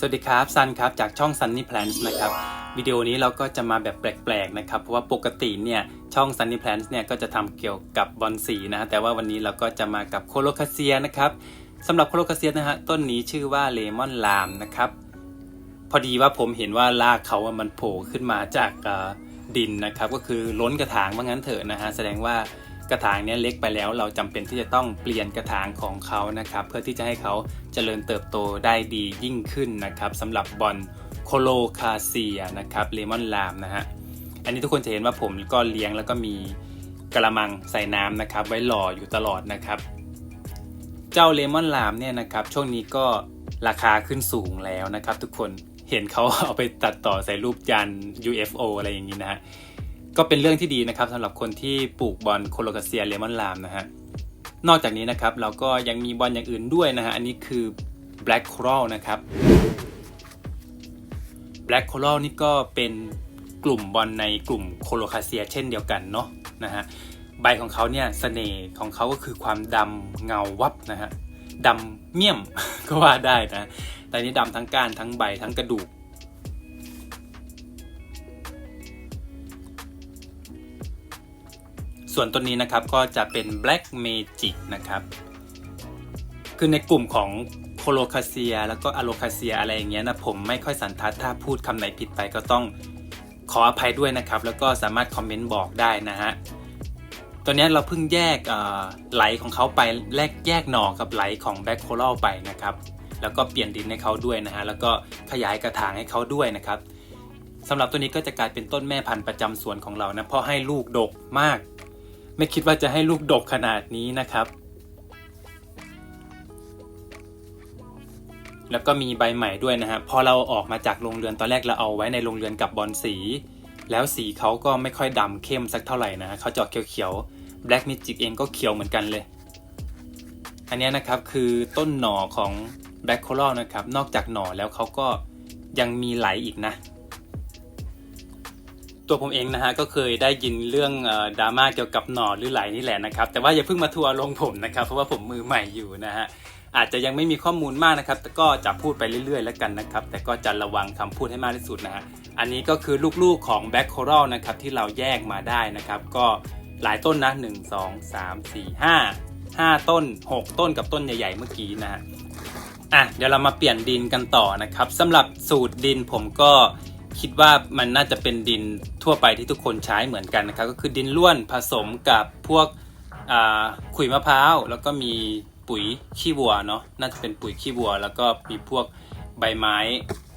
สวัสดีครับซันครับจากช่อง Sunny Plants นะครับวิดีโอนี้เราก็จะมาแบบแปลกๆนะครับเพราะว่าปกติเนี่ยช่อง Sunny Plants เนี่ยก็จะทำเกี่ยวกับบอนสีนะฮะแต่ว่าวันนี้เราก็จะมากับโคโลคาเซียนะครับสำหรับโคโลคาเซียนะฮะต้นนี้ชื่อว่าเลมอนลามนะครับพอดีว่าผมเห็นว่ารากเขาอะมันโผล่ขึ้นมาจากดินนะครับก็คือล้นกระถางว่างั้นเถอะนะฮะแสดงว่า กระถางเนี้ยเล็กไปแล้ว เราจำเป็นที่จะต้องเปลี่ยนกระถางของเขานะครับ เพื่อที่จะให้เขาเจริญเติบโตได้ดียิ่งขึ้นนะครับสำหรับบอนโคโลคาเซียนะครับเลมอนลามนะฮะอันนี้ทุกคนจะเห็นว่าผมก็เลี้ยงแล้วก็มีกระมังใส่น้ำนะครับ ไว้หล่ออยู่ตลอดนะครับ เจ้าเลมอนลามเนี่ยนะครับ ช่วงนี้ก็ราคาขึ้นสูงแล้วนะครับ ทุกคนเห็นเขาเอาไปตัดต่อใส่รูปจาน UFO อะไรอย่างนี้นะฮะ ก็เป็นเรื่องที่ดีนะครับสำหรับคนที่ปลูกบอลโคโลคาเซียเลมอนลามนะฮะนอกจากนี้นะครับเราก็ยังมีบอลอย่างอื่นด้วยนะฮะอันนี้คือ Black Coral นะครับ Black Coral นี่ก็เป็นกลุ่มบอลในกลุ่มโคโลคาเซียเช่นเดียวกันเนาะนะฮะใบของเขาเนี่ยเสน่ห์ของเขาก็คือความดำเงาวับนะฮะดำเมี่ยมก็ว่าได้นะแต่นนี้ดำทั้งก้านทั้งใบทั้งกระดูก ส่วนตัวนี้นะครับก็จะเป็น Black Magic นะครับ คือในกลุ่มของโคโลคาเซีย แล้วก็อะโลคาเซียอะไรอย่างเงี้ยนะผมไม่ค่อยสันทัดถ้าพูดคำไหนผิดไปก็ต้องขออภัยด้วยนะครับ แล้วก็สามารถคอมเมนต์บอกได้นะฮะตัวนี้เราเพิ่งแยกไหลของเขาไปแลกแยกหน่อกับไหลของแบ็คโคลไปนะครับ แล้วก็เปลี่ยนดินให้เขาด้วยนะฮะแล้วก็ขยายกระถางให้เขาด้วยนะครับสำหรับตัวนี้ก็จะกลายเป็นต้นแม่พันธุ์ประจำสวนของเรานะเพราะให้ลูกดกมาก ไม่คิดว่าจะให้ลูกดกขนาดนี้นะครับ แล้วก็มีใบใหม่ด้วยนะฮะพอเราออกมาจากโรงเรือนตอนแรกเราเอาไว้ในโรงเรือนกับบอลสี แล้วสีเขาก็ไม่ค่อยดำเข้มสักเท่าไหร่นะเขาจะเขียวๆ Black Magic เองก็เขียวเหมือนกันเลย อันนี้นะครับคือต้นหน่อของ Black Coral นะครับ นอกจากหน่อแล้วเขาก็ยังมีไหลอีกนะ ตัวผมเองนะฮะก็เคยได้ยินเรื่องอดราม่าเกี่ยวกับหนอหรือไหลนี่แหละนะครับ แต่ว่าอย่าเพิ่งมาทัวร์ลงผมนะครับ เพราะว่าผมมือใหม่อยู่นะฮะอาจจะยังไม่มีข้อมูลมากนะครับ แต่ก็จะพูดไปเรื่อยๆ แล้วกันนะครับ แต่ก็จะระวังคำพูดให้มากที่สุดนะฮะอันนี้ก็คือลูกๆของ Black Coral นะครับที่เราแยกมาได้นะครับ ก็หลายต้นนะ1 2 3 4 5 5 ต้น 6 ต้นกับต้นใหญ่ๆ เมื่อกี้นะฮะอะเดี๋ยวเรามาเปลี่ยนดินกันต่อนะครับสำหรับสูตรดินผมก็ คิดว่ามันน่าจะเป็นดินทั่วไปที่ทุกคนใช้เหมือนกันนะครับ ก็คือดินล้วนผสมกับพวกขุยมะพร้าว แล้วก็มีปุ๋ยขี้วัวเนาะน่าจะเป็นปุ๋ยขี้วัว แล้วก็มีพวกใบไม้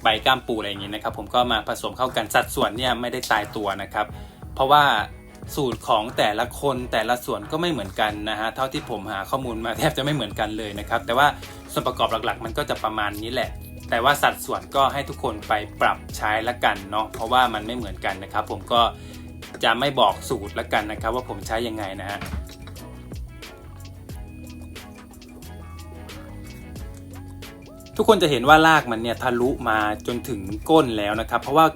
ใบก้ามปูอะไรอย่างเงี้ยนะครับ ผมก็มาผสมเข้ากันสัดส่วนเนี่ยไม่ได้ตายตัวนะครับ เพราะว่าสูตรของแต่ละคนแต่ละส่วนก็ไม่เหมือนกันนะฮะเท่าที่ผมหาข้อมูลมาแทบจะไม่เหมือนกันเลยนะครับ แต่ว่าส่วนประกอบหลักๆ มันก็จะประมาณนี้แหละ แต่ว่าสัดส่วนก็ให้ทุกคนไปปรับใช้ละกันเนาะเพราะว่ามันไม่เหมือนกันนะครับ ผมก็จะไม่บอกสูตรละกันนะครับ ว่าผมใช้ยังไงนะฮะทุกคนจะเห็นว่ารากมันเนี่ยทะลุมาจนถึงก้นแล้วนะครับ เพราะว่า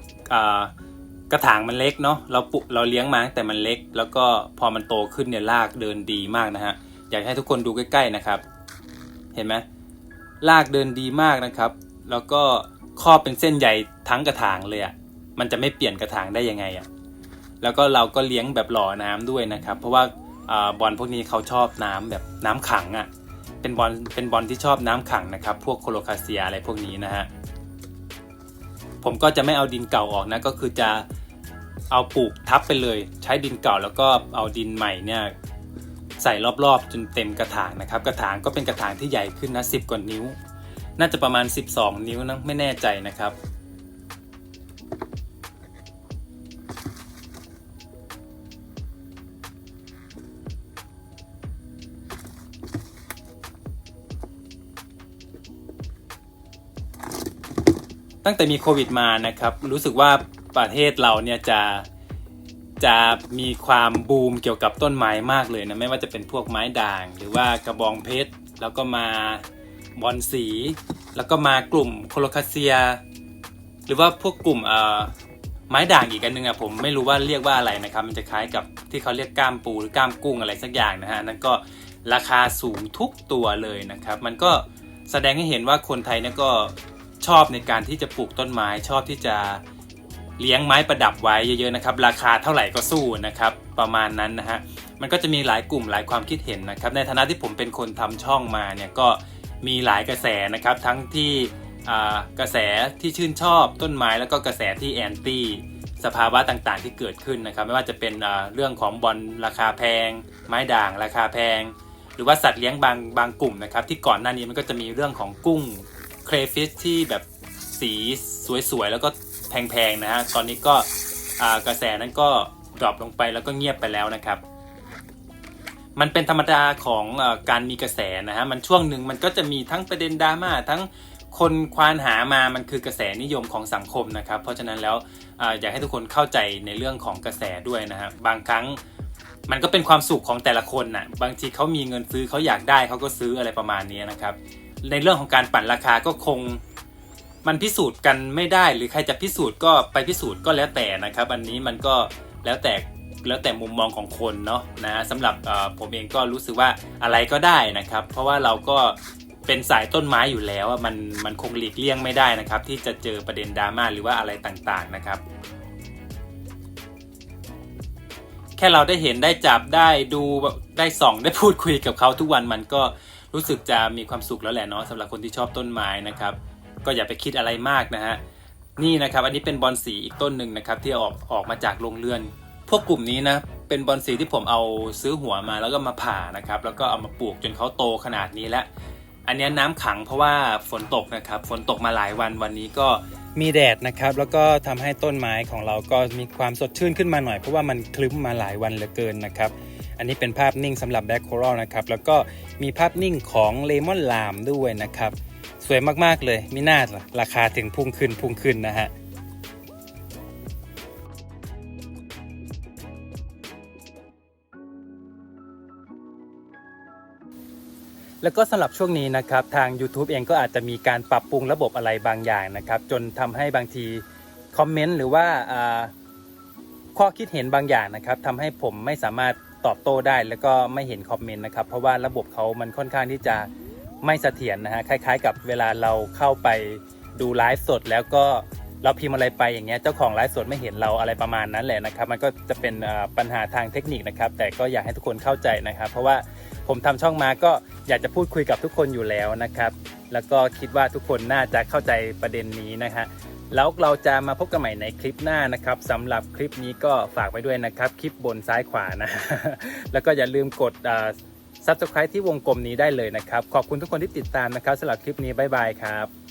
กระถางมันเล็กเนาะเราปุเราเลี้ยงมาแต่มันเล็ก แล้วก็พอมันโตขึ้นเนี่ยรากเดินดีมากนะฮะอยากให้ทุกคนดูใกล้ๆนะครับ เห็นไหมรากเดินดีมากนะครับ แล้วก็ครอบเป็นเส้นใหญ่ทั้งกระถางเลยอะ่ะมันจะไม่เปลี่ยนกระถางได้ยังไงอะ่ะแล้วก็เราก็เลี้ยงแบบหล่อน้ำด้วยนะครับ เพราะว่าอบอลพวกนี้เขาชอบน้ำแบบน้ำขังอะ่ะเป็นบอลเป็นบอลที่ชอบน้ำขังนะครับ พวกโคโลคาเซียอะไรพวกนี้นะฮะผมก็จะไม่เอาดินเก่าออกนะก็คือจะเอาปลูกทับไปเลย ใช้ดินเก่าแล้วก็เอาดินใหม่เนี่ยใส่รอบๆจนเต็มกระถางนะครับ กระถางก็เป็นกระถางที่ใหญ่ขึ้นนะ10 กว่านิ้ว น่าจะประมาณ 12 นิ้วนะไม่แน่ใจนะครับ ตั้งแต่มีโควิดมานะครับ รู้สึกว่าประเทศเราเนี่ยจะจะมีความบูมเกี่ยวกับต้นไม้มากเลยนะ ไม่ว่าจะเป็นพวกไม้ด่าง หรือว่ากระบองเพชร แล้วก็มา บอนสี แล้วก็มากลุ่มโคโลคาเซีย หรือว่าพวกกลุ่มไม้ด่างอีกอันนึงอะผมไม่รู้ว่าเรียกว่าอะไรนะครับ มันจะคล้ายกับที่เขาเรียกก้ามปูหรือก้ามกุ้งอะไรสักอย่างนะฮะนั่นก็ราคาสูงทุกตัวเลยนะครับ มันก็แสดงให้เห็นว่าคนไทยเนี่ยก็ชอบในการที่จะปลูกต้นไม้ชอบที่จะเลี้ยงไม้ประดับไว้เยอะๆนะครับ ราคาเท่าไหร่ก็สู้นะครับ ประมาณนั้นนะฮะมันก็จะมีหลายกลุ่มหลายความคิดเห็นนะครับ ในฐานะที่ผมเป็นคนทำช่องมาเนี่ยก็ มีหลายกระแสนะครับทั้งที่กระแสที่ชื่นชอบต้นไม้แล้วก็กระแสที่แอนตี้สภาวะต่างๆ ที่เกิดขึ้นนะครับ ไม่ว่าจะเป็นเรื่องของบอลราคาแพง ไม้ด่างราคาแพง หรือว่าสัตว์เลี้ยงบางบางกลุ่มนะครับ ที่ก่อนหน้านี้มันก็จะมีเรื่องของกุ้งเครฟิชที่แบบสีสวยๆ แล้วก็แพงๆนะฮะตอนนี้ก็กระแสนั้นก็ดรอปลงไปแล้วก็เงียบไปแล้วนะครับ มันเป็นธรรมดาของอการมีกระแสนะฮะมันช่วงหนึ่งมันก็จะมีทั้งประเด็นดราม่าทั้งคนควานหามามันคือกระแสนิยมของสังคมนะครับ เพราะฉะนั้นแล้วออยากให้ทุกคนเข้าใจในเรื่องของกระแสด้วยนะฮะบางครั้งมันก็เป็นความสุขของแต่ละคนน่ะบางทีเขามีเงินซื้อเขาอยากได้เขาก็ซื้ออะไรประมาณนี้นะครับ ในเรื่องของการปั่นราคาก็คงมันพิสูจน์กันไม่ได้ หรือใครจะพิสูจน์ก็ไปพิสูจน์ก็แล้วแต่นะครับ อันนี้มันก็แล้วแต่ แล้วแต่มุมมองของคนเนาะนะสำหรับผมเองก็รู้สึกว่าอะไรก็ได้นะครับ เพราะว่าเราก็เป็นสายต้นไม้อยู่แล้วมันมันคงหลีกเลี่ยงไม่ได้นะครับ ที่จะเจอประเด็นดราม่าหรือว่าอะไรต่างๆนะครับ แค่เราได้เห็นได้จับได้ดูได้ส่องได้พูดคุยกับเขาทุกวันมันก็รู้สึกจะมีความสุขแล้วแหละเนาะสำหรับคนที่ชอบต้นไม้นะครับ ก็อย่าไปคิดอะไรมากนะฮะนี่นะครับ อันนี้เป็นบอนสีอีกต้นหนึ่งนะครับ ที่ออกออกมาจากโรงเรือน พวกกลุ่มนี้นะเป็นบอนสีที่ผมเอาซื้อหัวมาแล้วก็มาผ่านะครับ แล้วก็เอามาปลูกจนเขาโตขนาดนี้แล้วอันนี้น้ำขังเพราะว่าฝนตกนะครับ ฝนตกมาหลายวันวันนี้ก็มีแดดนะครับ แล้วก็ทำให้ต้นไม้ของเราก็มีความสดชื่นขึ้นมาหน่อยเพราะว่ามันคลึ้มมาหลายวันเหลือเกินนะครับ อันนี้เป็นภาพนิ่งสำหรับแบ็คโครลนะครับ แล้วก็มีภาพนิ่งของเลมอนลามด้วยนะครับ สวยมากๆเลยมิน่าราคาถึงพุ่งขึ้นพุ่งขึ้นนะฮะ แล้วก็สำหรับช่วงนี้นะครับทาง YouTube เองก็อาจจะมีการปรับปรุงระบบอะไรบางอย่างนะครับ จนทำให้บางทีคอมเมนต์หรือว่าข้อคิดเห็นบางอย่างนะครับทำให้ผมไม่สามารถตอบโต้ได้ แล้วก็ไม่เห็นคอมเมนต์นะครับเพราะว่าระบบเขามันค่อนข้างที่จะไม่เสถียรนะฮะคล้ายๆ กับเวลาเราเข้าไปดูไลฟ์สด แล้วก็เราพิมพ์อะไรไปอย่างเงี้ยเจ้าของไลฟ์สดไม่เห็นเราอะไรประมาณนั้นแหละนะครับ มันก็จะเป็นปัญหาทางเทคนิคนะครับ แต่ก็อยากให้ทุกคนเข้าใจนะครับ เพราะว่า ผมทำช่องมาก็อยากจะพูดคุยกับทุกคนอยู่แล้วนะครับ แล้วก็คิดว่าทุกคนน่าจะเข้าใจประเด็นนี้นะฮะแล้วเราจะมาพบกันใหม่ในคลิปหน้านะครับสำหรับคลิปนี้ก็ฝากไว้ด้วยนะครับ คลิปบนซ้ายขวานะ แล้วก็อย่าลืมกดซับสไครต์ที่วงกลมนี้ได้เลยนะครับ ขอบคุณทุกคนที่ติดตามนะครับสำหรับคลิปนี้บ๊ายบายครับ